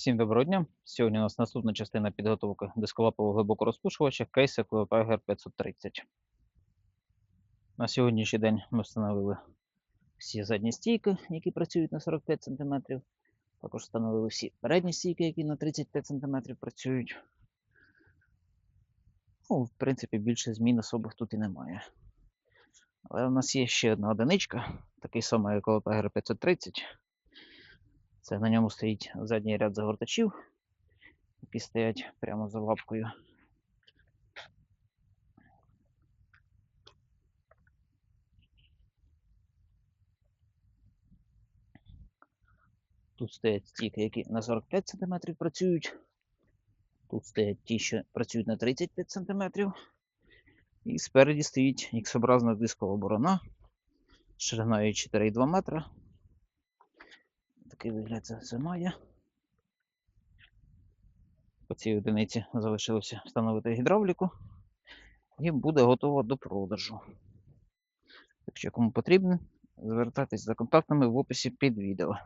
Всім доброго дня. Сьогодні у нас наступна частина підготовки дисколапового глибокорозпушувача кейса QPGR 530. На сьогоднішній день ми встановили всі задні стійки, які працюють на 45 см. Також встановили всі передні стійки, які на 35 см працюють. Ну, в принципі, більше змін особих тут і немає. Але у нас є ще одна одиничка, такий самий як QPGR 530. Це на ньому стоїть задній ряд загортачів, які стоять прямо за лапкою. Тут стоять стійки, які на 45 см працюють. Тут стоять ті, що працюють на 35 см. І спереді стоїть X-образна дискова борона шириною 4,2 метра. Такий вигляд це має. По цій одиниці залишилося встановити гідравліку і буде готово до продажу. Якщо кому потрібно, звертайтесь за контактами в описі під відео.